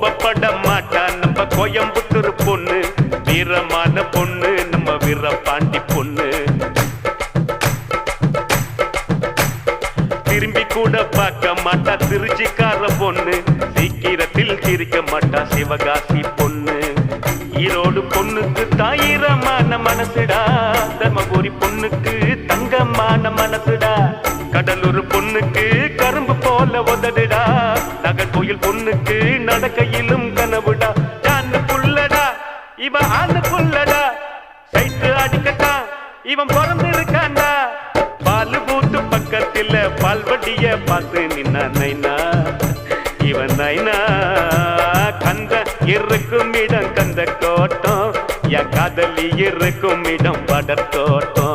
கோபப்பட மாட்டா நம்ம கோயம்புத்தூர் பொண்ணு வீரமான பொண்ணு நம்ம வீரபாண்டி பொண்ணு. திரும்பி கூட பார்க்க மாட்டா திருச்சிக்கார பொண்ணு. சீக்கிரத்தில் சிரிக்க மாட்டா சிவகாசி பொண்ணு. ஈரோடு பொண்ணுக்கு தாயிரமான மனசுடா. தர்மபுரி பொண்ணுக்கு தங்கமான மனசுடா. கடலூர் பொண்ணுக்கு கரும்பு போல உதடுடா. பொண்ணுக்கு நடக்கையிலும் கனவுடா. ஜான்னு புள்ளடா இவன் ஆண் புள்ளடா சைத்து அடிக்கட்டா இவன் பிறந்திருக்கான்டா. பால் பூத்து பக்கத்தில் பால்வட்டிய பார்த்து நின்னா நைனா. இவன் நைனா. கந்த இருக்கும் இடம் கந்த கோட்டம். என் காதலி இருக்கும் இடம் படத்தோட்டம்